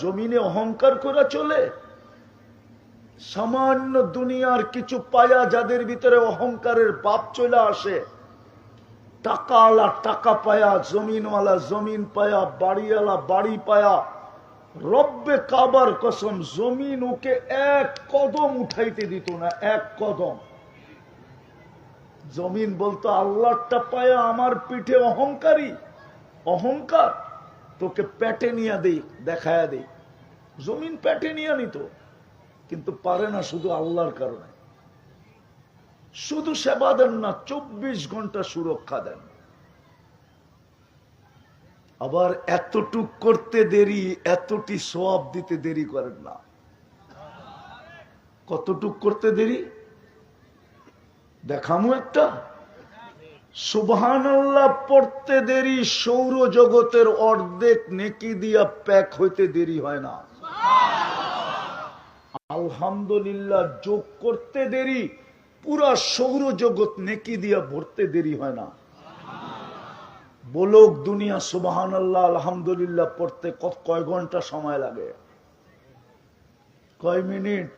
জমিনে অহংকার করা চলে। সামান্য দুনিয়ার কিছু পায়া যাদের ভিতরে অহংকারের পাপ চলে আসে। টাকাওয়ালা টাকা পায়া, জমিনওয়ালা জমিন পায়া, বাড়িওয়ালা বাড়ি পায়া, রব্বে কাবার কসম জমিন ওকে এক কদম উঠাইতে দিত না, এক কদম। জমিন বলতো আল্লাহটা পায়া আমার পিঠে অহংকারী, অহংকার। তোকে পেটে নিয়ে দেই, দেখায়া দেই। জমিন পেটে নিয়ে নিত, কিন্তু পারে না শুধু আল্লাহর কারণে। শুধু সেবা দেন না, চব্বিশ ঘণ্টা সুরক্ষা দেন। আবার এতটুক করতে দেরি, এতটি সব দিতে দেরি করেন না। কতটুক করতে দেরি? দেখামু একটা। সুবহান আল্লাহ পড়তে দেরি সৌর জগতের অর্ধেক নেকি দিয়া প্যাক হইতে দেরি হয় না। আলহামদুলিল্লাহ, যোগ করতে দেরি, পুরা সৌর জগৎ নেকি দিয়া ভরতে দেরি হয় না। বলোক দুনিয়া সুবাহান আল্লাহ আলহামদুলিল্লাহ, পড়তে কয় ঘণ্টা সময় লাগে? কয় মিনিট?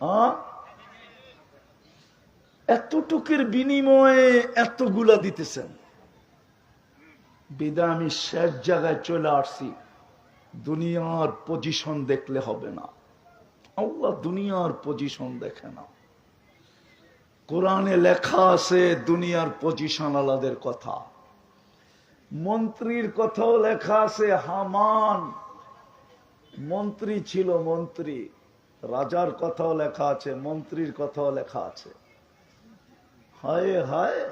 হ্যাঁ এতটুকের বিনিময়ে এতগুলা দিতেছেন। বিদা আমি শেষ জায়গায় চলে আসছি। দুনিয়ার পজিশন দেখলে হবে না। আল্লাহ দুনিয়ার পজিশন দেখে না। কোরআনে লেখা আছে, দুনিয়ার পজিশন আলাদের কথা। মন্ত্রীর কথাও লেখা আছে, হামান। মন্ত্রী ছিল মন্ত্রী। রাজার কথাও লেখা আছে, মন্ত্রীর কথাও লেখা আছে। হায় হায়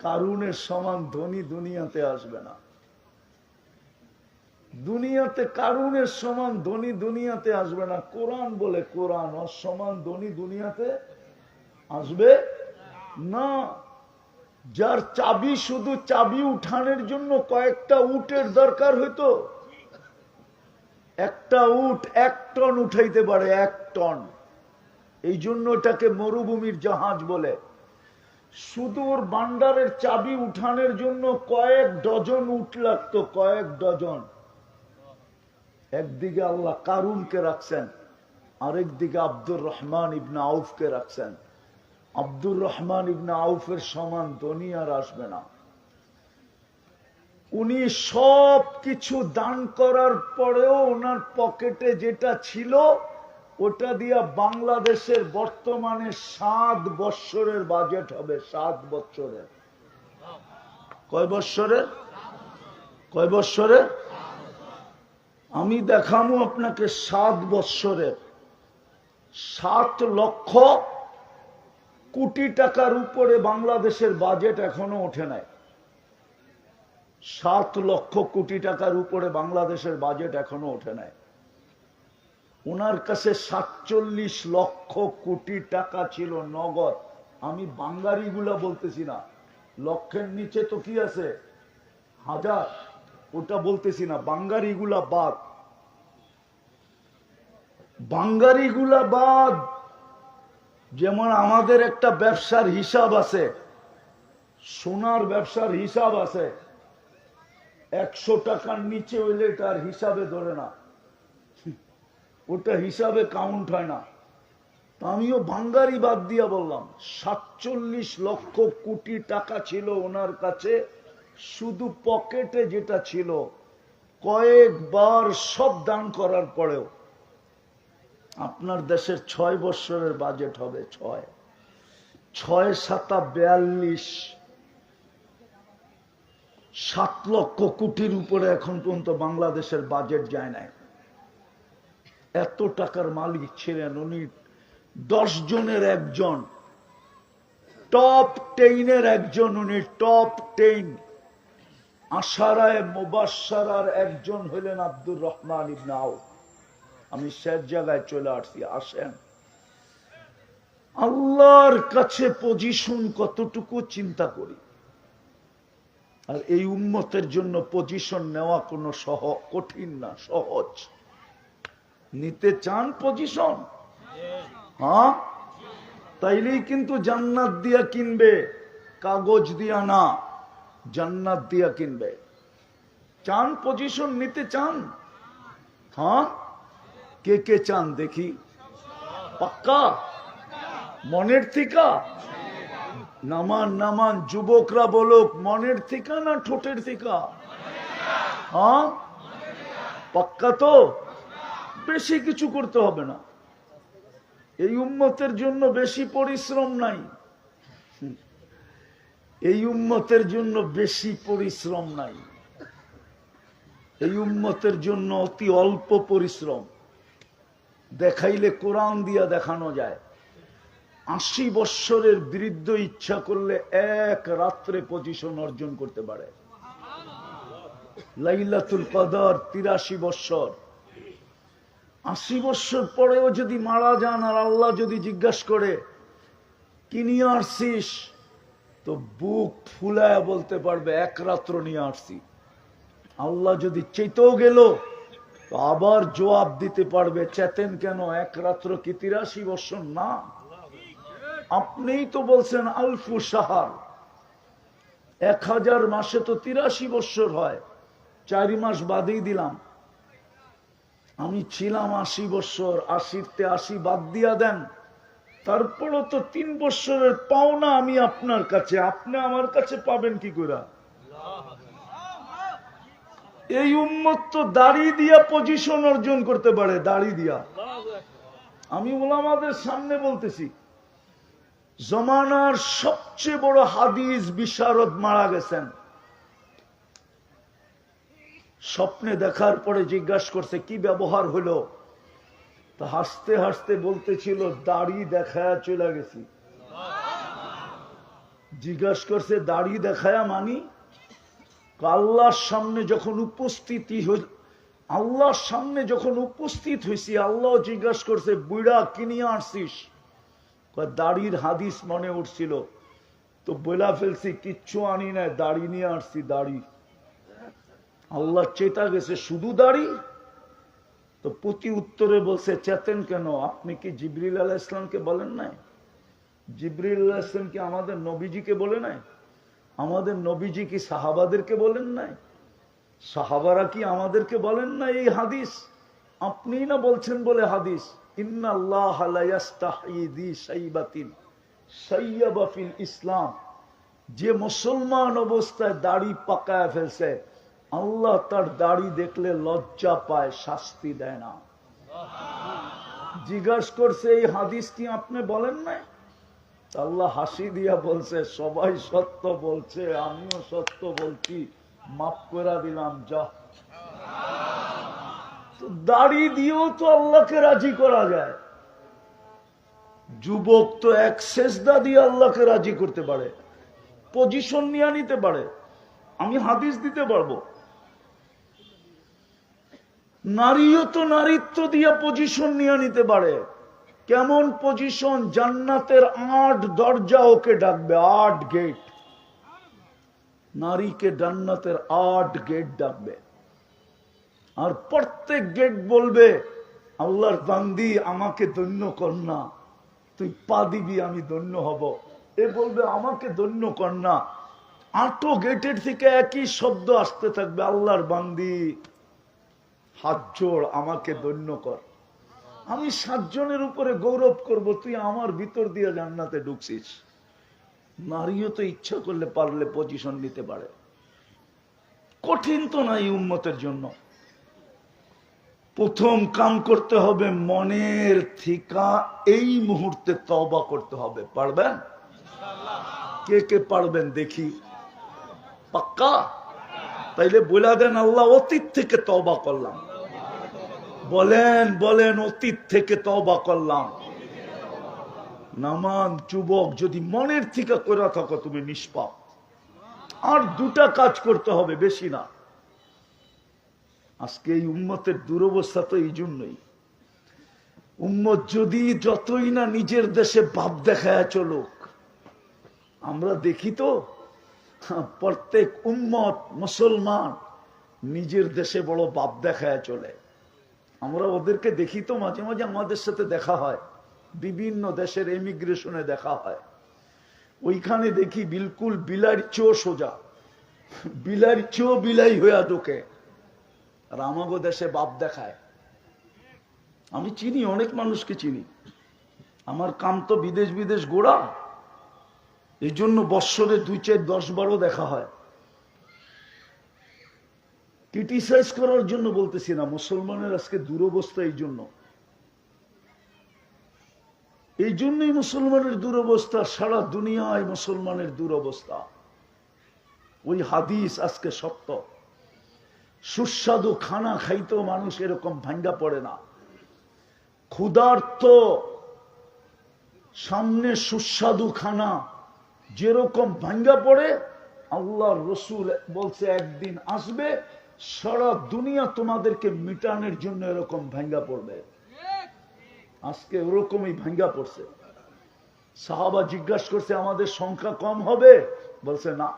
কারুনের সমান ধনী দুনিয়াতে আসবে না। দুনিয়াতে কারুনের সমান ধনী দুনিয়াতে আসবে না। কোরআন বলে কোরআন ওর সমান ধনী দুনিয়াতে আসবে না। যার চাবি শুধু চাবি উঠানের জন্য কয়েকটা উটের দরকার হইতো। একটা উট এক টন উঠাইতে পারে, এক টন। এই জন্য এটাকে মরুভূমির জাহাজ বলে। ওর বান্ডারের চাবি উঠানোর জন্য কয়েক ডজন উঠ লাগতো, কয়েক ডজন। একদিকে আল্লাহ কারুনকে রাখছেন আরেক দিকে আব্দুর রহমান ইবনা আউফকে রাখছেন। আব্দুর রহমান ইবনা আউফের সমান ধনী আর আসবে না। উনি সব কিছু দান করার পরেও ওনার পকেটে যেটা ছিল ওটা দিয়া বাংলাদেশের বর্তমানে সাত বৎসরের বাজেট হবে, সাত বৎসরের। কয় বৎসরের? কয় বৎসরের? আমি দেখামো আপনাকে সাত বৎসরের। সাত লক্ষ কোটি টাকার উপরে বাংলাদেশের বাজেট এখনও ওঠে নাই। সাত লক্ষ কোটি টাকার উপরে বাংলাদেশের বাজেট এখনও ওঠে নাই। ওনার কাছে সাতচল্লিশ লক্ষ কোটি টাকা ছিল নগদ। আমি বাঙ্গারিগুলা বলতেছি না। লক্ষের নিচে তো কি আছে? হাজার। ওটা বলতেছি না। বাঙ্গারিগুলা বাদ। বাঙ্গারিগুলা বাদ। যেমন আমাদের একটা ব্যবসার হিসাব আছে। সোনার ব্যবসার হিসাব আছে। একশো টাকার নিচে হইলে তার হিসাবে ধরে না। ওটা হিসাবে কাউন্ট হয় না। আমিও বাঙ্গারি বাদ দিয়া বললাম, সাতচল্লিশ লক্ষ কোটি টাকা ছিল ওনার কাছে, শুধু পকেটে যেটা ছিল, কয়েকবার সব দান করার পরেও। আপনার দেশের ছয় বৎসরের বাজেট হবে, ছয়। ছয় সাতা বিয়াল্লিশ। সাত লক্ষ কোটির উপরে এখন পর্যন্ত বাংলাদেশের বাজেট যায় নাই। এত টাকার মালিক ছিলেন উনি। দশ জনের একজন। টপ টেইনের একজন উনি, টপ টেইন আশারায় মুবাসার একজন হইলেন আব্দুর রহমান ইবনাও আমি শেষ জায়গায় চলে আসছি, আসেন। আল্লাহর কাছে পজিশন কতটুকু চিন্তা করি। আর এই উন্মতের জন্য পজিশন নেওয়া কোনো সহ, কঠিন না, সহজ। নিতে চান পজিশন হ্যাঁ? তাইলেই কিন্তু জান্নাত দিয়া কিনবে, কাগজ দিয়া না, জান্নাত দিয়া কিনবে। চান পজিশন নিতে চান? হ্যাঁ? কে কে চান দেখি? পাক্কা? মনের থিকা? নামান নামান যুবকরা বলুক, মনের থিকা না ঠোঁটের থিকা? হ্যাঁ? পাক্কা তো? বেশি কিছু করতে হবে না। এই উম্মতের জন্য বেশি পরিশ্রম নাই। এই উম্মতের জন্য বেশি পরিশ্রম নাই। এই উম্মতের জন্য অতি অল্প পরিশ্রম। দেখাইলে কোরআন দিয়া দেখানো যায়। আশি বৎসরের বৃদ্ধ ইচ্ছা করলে এক রাত্রে পজিশন অর্জন করতে পারে। লাইলাতুল কদর তিরাশি বৎসর। আশি বৎসর পরেও যদি মারা যান আর আল্লাহ যদি জিজ্ঞাসা করে, কি নিয়ে আসছিস? তো বুক ফুলায় বলতে পারবে, এক রাত্র নিয়ে আসছি। আল্লাহ যদি চেতেও গেল, তো আবার জবাব দিতে পারবে, চেতেন কেন? এক রাত্র কি তিরাশি বৎসর না। আপনিই তো বলছেন, আলফু সাহার এক হাজার মাসে তো তিরাশি বৎসর হয়। চারি মাস বাদেই দিলাম। আমি ছিলাম আশি বৎসর আশিতে আশি বাদ দিয়া দেন। তারপরও তো তিন বৎসরের পাওনা আমি আপনার কাছে, আপনি আমার কাছে পাবেন কি করে? এই উম্মত তো দাড়ি দিয়া পজিশন অর্জন করতে পারে, দাড়ি দিয়া। আমি ওলামাদের সামনে বলতেছি, জমানার সবচেয়ে বড় হাদিস বিশারদ মারা গেছেন। স্বপ্নে দেখার পরে জিজ্ঞাসা করছে, কি ব্যবহার হলো? তা হাসতে হাসতে বলতেছিল, দাড়ি দেখায়া চলে গেছি। জিজ্ঞাসা করছে, দাড়ি দেখায়া মানি? আল্লাহর সামনে যখন উপস্থিতি আল্লাহর সামনে যখন উপস্থিত হয়েছি আল্লাহ জিজ্ঞাসা করছে বুড়া কিনিয়ে আসছিস? দাড়ির হাদিস মনে উঠছিল। তো বইলা ফেলছি, কিচ্ছু আনি নাই, দাড়ি নিয়ে আসছি, দাড়ি। আল্লাহ চেতা গেছে, শুধু দাড়ি? তো প্রতি উত্তরে বলছে, চেতেন কেন? আপনি কি জিবরিল আলাহ ইসলামকে বলেন নাই? জিবরিল ইসলাম কি আমাদের নবীজিকে বলে নাই? আমাদের নবীজি কি সাহাবাদেরকে বলেন নাই? সাহাবারা কি আমাদেরকে বলেন না এই হাদিস? আপনি না বলছেন বলে হাদিস। আল্লাহ ইসলাম। যে মুসলমান অবস্থায় দাড়ি পাকায় ফেলছে আল্লাহ তার দাড়ি দেখলে লজ্জা পায়, শাস্তি দেয় না। জিজ্ঞাসা করছে, এই হাদিস কি আপনি বলেন নাই? আল্লাহ হাসি দিয়া বলছে, সবাই সত্য বলছে, আমিও সত্য বলছি। মাফ করে দিলাম, যা। তো দাড়ি দিয়েও তো আল্লাহকে রাজি করা যায়। যুবক তো এক সেজদা দিয়ে আল্লাহকে রাজি করতে পারে, পজিশন নিয়ে নিতে পারে। আমি হাদিস দিতে পারব। নারীও তো নারীত্ব দিয়ে পজিশন নিয়ে নিতে পারে। কেমন পজিশন জান্নাতের আট দরজা ওকে ডাকবে, আট গেট নারীকে জান্নাতের আট গেট ডাকবে। আর প্রত্যেক গেট বলবে, আল্লাহর বান্দি, আমাকে ধন্য না। তুই পা দিবি, আমি ধন্য হব। এ বলবে, আমাকে ধন্য না। আটো গেটের থেকে একই শব্দ আসতে থাকবে, আল্লাহর বান্দি হাত জোড়, আমাকে ধন্য কর। আমি সাতজনের উপরে গৌরব করব, তুই আমার ভিতর দিয়ে জান্নাতে ঢুকছিস। নারীও তো ইচ্ছা করলে পারলে পজিশন নিতে পারে। কঠিন তো না এই উন্মতের জন্য। প্রথম কাম করতে হবে মনের থিকা এই মুহূর্তে তবা করতে হবে। পারবেন? কে কে পারবেন দেখি। পাক্কা? তাইলে বলে দেন আল্লাহ অতীত থেকে তবা করলাম। বলেন বলেন, অতীত থেকে তবা করলাম। নামান যুবক, যদি মনের থেকে করে থাকো তুমি নিষ্পাপ। আর দুটা কাজ করতে হবে, বেশি না। আজকে এই উম্মতের দুরবস্থা তো এই জন্যই। উম্মত যদি যতই না নিজের দেশে ভাব দেখায় চলুক, আমরা দেখি তো প্রত্যেক উম্মত মুসলমান নিজের দেশে বড় বাপ দেখায় চলে। আমরা ওদেরকে দেখি তো মাঝে মাঝে আমাদের সাথে দেখা হয়। বিভিন্ন দেশের এমিগ্রেশনে দেখা হয়। ওইখানে দেখি বিলকুল বিলার চো সোজা। বিলার চো বিলাই হইয়া ঢোকে। আর আমাগো দেশে বাপ দেখায়। আমি চিনি, অনেক মানুষকে চিনি। আমার কাম তো বিদেশ বিদেশ গোড়া। এই জন্য বৎসরে দুই চার দশ বারও দেখা হয়। ক্রিটিসাইজ করার জন্য বলতেছি না, মুসলমানের আজকে দুরবস্থা এই জন্য এই জন্যই মুসলমানের দুরবস্থা, সারা দুনিয়ায় মুসলমানের দুরবস্থা। ওই হাদিস আজকে সত্য। সুস্বাদু খানা খাইতেও মানুষ এরকম ভাঙ্গা পড়ে না। ক্ষুধার্ত সামনে সুস্বাদু খানা যেরকম ভাঙ্গা পড়ে আল্লাহ রসুল বলছে, একদিন আসবে, সারা দুনিয়া তোমাদেরকে মিটানোর জন্য এরকম ভাঙ্গা পড়বে। আজকে ওরকমই ভাঙ্গা পড়ছে। সাহাবা জিজ্ঞাসা করছে, আমাদের সংখ্যা কম হবে? বলছে, না,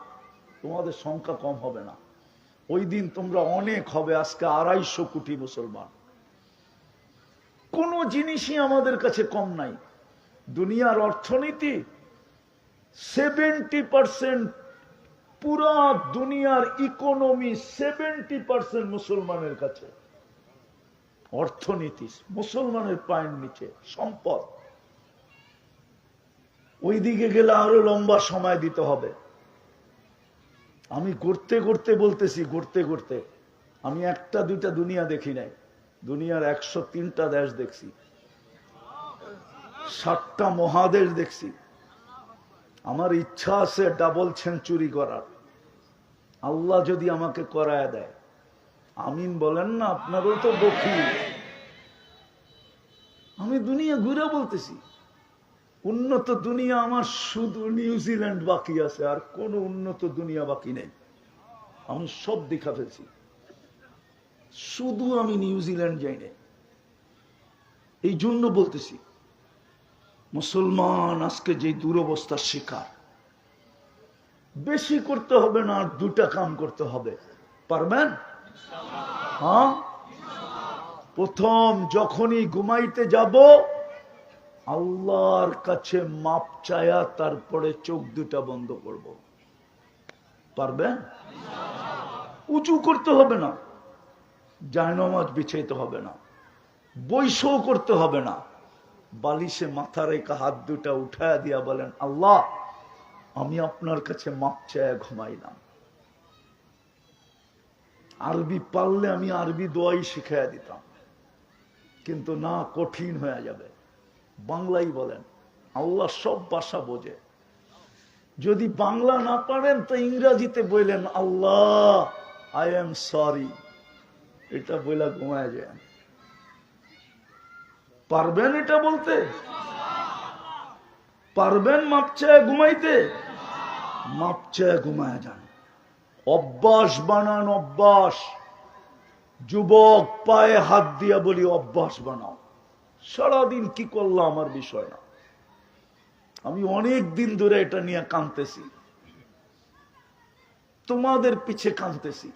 তোমাদের সংখ্যা কম হবে না। ওই দিন তোমরা অনেক হবে, আজকে আড়াইশো কোটি মুসলমান। কোন জিনিসই আমাদের কাছে কম নাই। দুনিয়ার অর্থনীতি সেভেন্টি পার্সেন্ট পুরা দুনিয়ার ইকোনমি সেভেন্টি পার্সেন্ট মুসলমানের কাছে। অর্থনীতি, মুসলমানের পায়ের নিচে, সম্পদ। ওই দিকে গেলে আরও লম্বা সময় দিতে হবে। আমি করতে করতে বলতেছি করতে করতে আমি একটা, দুইটা দুনিয়া দেখি নাই। দুনিয়ার একশো তিনটা দেশ দেখছি। ষাটটা মহাদেশ দেখছি। আমার ইচ্ছা আছে ডাবল সেঞ্চুরি করার। আল্লাহ যদি আমাকে করায় দেয়। আমিন বলেন না আপনারও তো বকি আমি দুনিয়া ঘুরে বলতেছি। উন্নত দুনিয়া আমার, শুধু নিউজিল্যান্ড বাকি আছে, আর কোন উন্নত দুনিয়া বাকি নেই। আমি সব দেখা ফেলছি। শুধু আমি নিউজিল্যান্ড যাই না এই জন্য বলতেছি মুসলমান আজকে যে দুরবস্থার শিকার। বেশি করতে হবে না, আর দুটা কাম করতে হবে। পারবেন? হ্যাঁ? প্রথম, যখনই ঘুমাইতে যাব, আল্লাহর কাছে মাপ চায়া তারপরে চোখ দুটা বন্ধ করব। পারবেন? উঁচু করতে হবে না। জায়নমাজ বিছাইতে হবে না। বৈশও করতে হবে না। বালিশে মাথা রেখা হাত দুটা উঠায়া দিয়া বলেন, আল্লাহ, আমি আপনার কাছে মাপ চায়া ঘুমাইলাম। আরবি পারলে আমি আরবি দোয়াই শিখাইয়া দিতাম, কিন্তু না, কঠিন হয়ে যাবে। বাংলাই বলেন, আল্লাহ সব ভাষা বোঝে। যদি বাংলা না পারেন তো ইংরাজিতে বললেন, আল্লাহ আই এম সরি এটা বইলা ঘুমায় যায়। পারবেন এটা বলতে? পারবেন মাপচায় ঘুমাইতে? মাপচায় ঘুমায় যান। অভ্যাস বানান, অভ্যাস। যুবক পায়ে হাত দিয়া বলি, অভ্যাস বানাও। সারাদিন কি করল আমার বিষয় না। আমি অনেক দিন ধরে এটা নিয়ে কানতেছি তোমাদের পিছে কানতেছি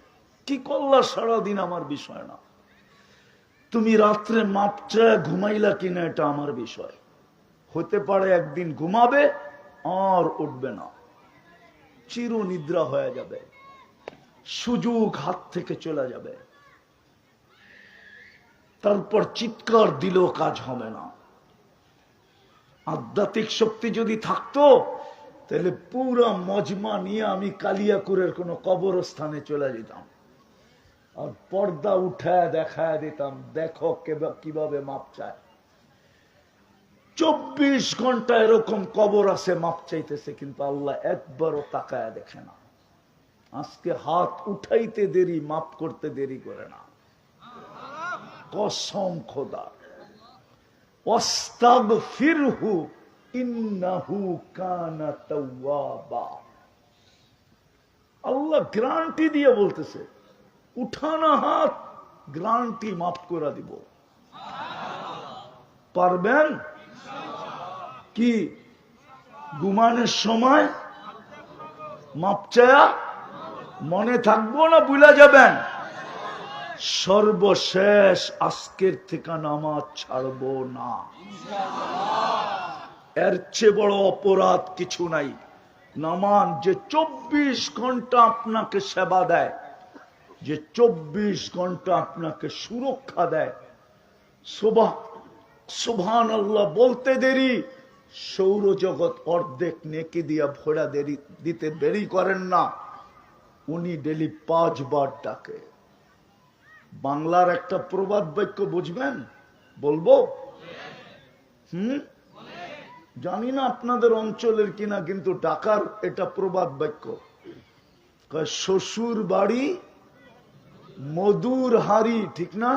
কি করলা সারাদিন আমার বিষয় না? তুমি রাত্রে মাপ চায় ঘুমাইলা কিনা এটা আমার বিষয়। হতে পারে একদিন ঘুমাবে আর উঠবে না। চির নিদ্রা হয়ে যাবে। সুযোগ হাত থেকে চলে যাবে। তারপর চিৎকার দিলেও কাজ হবে না। আধ্যাত্মিক শক্তি যদি থাকতো, তাহলে পুরা মজমা নিয়ে আমি কালিয়াকুরের কোনো কবরস্থানে চলে যেতাম। আর পর্দা উঠায় দেখায় দিতাম, দেখো কীভাবে মাপ চায়। চব্বিশ ঘণ্টা এরকম কবর আছে, মাপ চাইতেছে, কিন্তু আল্লাহ একবারও তাকায় দেখে না। আজকে হাত উঠাইতে দেরি, মাপ করতে দেরি করে না। কসম খোদা। অস্তাগ ফিরহু ইন্নাহু কানা তাওয়াবা। আল্লাহ গ্রান্টি দিয়ে বলতেছে উঠানা হাত, গ্রান্টি মাফ করে দিব। পারবেন? কি? গুমানের সময় মাপ চায়া মনে থাকব না ভুলা যাবেন? সর্বশেষ আজকের থেকে নামাজ ছাড়বো না। এর চেয়ে বড় অপরাধ কিছু নাই। নামান যে চব্বিশ ঘণ্টা আপনাকে সেবা দেয়। যে চব্বিশ ঘণ্টা আপনাকে সুরক্ষা দেয়। সোভা সুবহান আল্লাহ বলতে দেরি। সৌরজগৎ অর্ধেক নেকি দিয়া ভোড়া দেরি দিতে দেরি করেন না। উনি ডেলি পাঁচবার ডাকে। বাংলার একটা প্রবাদ বাক্য বুঝবেন? বলব? হুম? জানি না আপনাদের অঞ্চলের কিনা, কিন্তু ঢাকার এটা প্রবাদ বাক্য। কয় শ্বশুর বাড়ি মধুর হাড়ি, ঠিক না?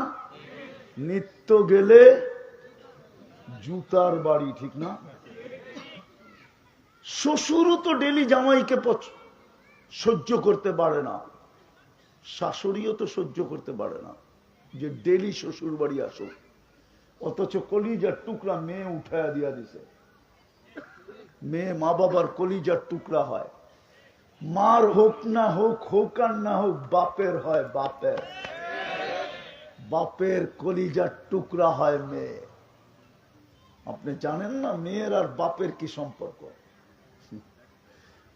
নিত্য গেলে জুতার বাড়ি, ঠিক না? শ্বশুরও তো ডেলি জামাইকে সহ্য করতে পারে না। শাশুড়িও তো সহ্য করতে পারে না যে ডেলি শ্বশুর বাড়ি আসো অথচ কলিজার টুকরা মেয়ে উঠায়া দিয়া দিছে। মেয়ে মা বাবার কলিজার টুকরা হয়। মার হোক না হোক হোক আর না হোক, বাপের হয় বাপের। বাপের কলিজার টুকরা হয় মেয়ে। আপনি জানেন না মেয়ের আর বাপের কি সম্পর্ক?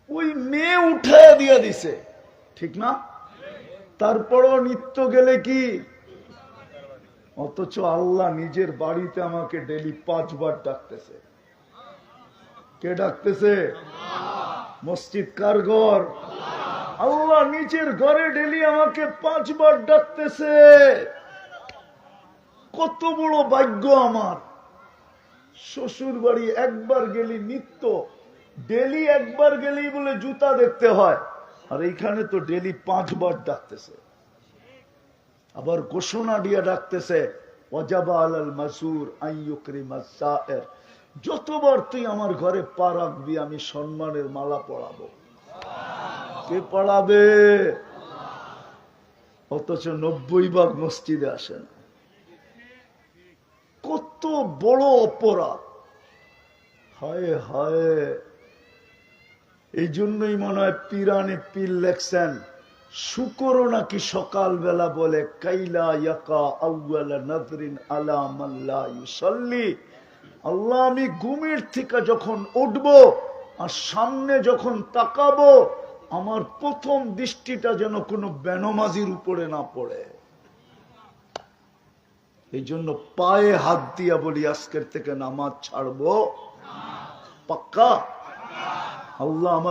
ওই মেয়ে উঠায় দিয়া দিছে। ঠিক না? তারপরও নিত্য গেলে কি? অথচ আল্লাহ নিজের বাড়িতে আমাকে ডেলি পাঁচবার ডাকতেছে। কে ডাকতেছে? মসজিদ কার ঘর? আল্লাহ নিজের ঘরে ডেলি আমাকে পাঁচবার ডাকতেছে। কত বড় ভাগ্য আমার। শ্বশুর বাড়ি একবার গেলি নিত্য, ডেলি একবার গেলি বলে জুতা দেখতে হয়। আর এইখানে তো ডেলি পাঁচবার ডাকতেছে। আবার ঘোষণা দিয়ে ডাকতেছে, ওয়াজাবা আল মাসুর আইয়ুকরিমা সায়ের। যতবার তুই আমার ঘরে পা রাখবি, আমি সম্মানের মালা পড়াবো কে পড়াবে অথচ নব্বই ভাগ মসজিদে আসে না। কত বড় অপরাধ। হায় হায়। এই জন্যই মনে হয় পিরানে পীর লেখছেন, শুকরও নাকি সকালবেলা বলে, কাইলা ইয়াকা নজরিন আলা মাল্লা ইউসাল্লি। আল্লাহ আমি ঘুমের থেকে যখন উঠব আর সামনে যখন তাকাবো, আমার প্রথম দৃষ্টিটা যেন কোনো বেনমাজির উপরে না পড়ে। এই জন্য পায়ে হাত দিয়া বলি, আজকের থেকে নামাজ ছাড়বো। পাক্কা? আল্লাহ আমার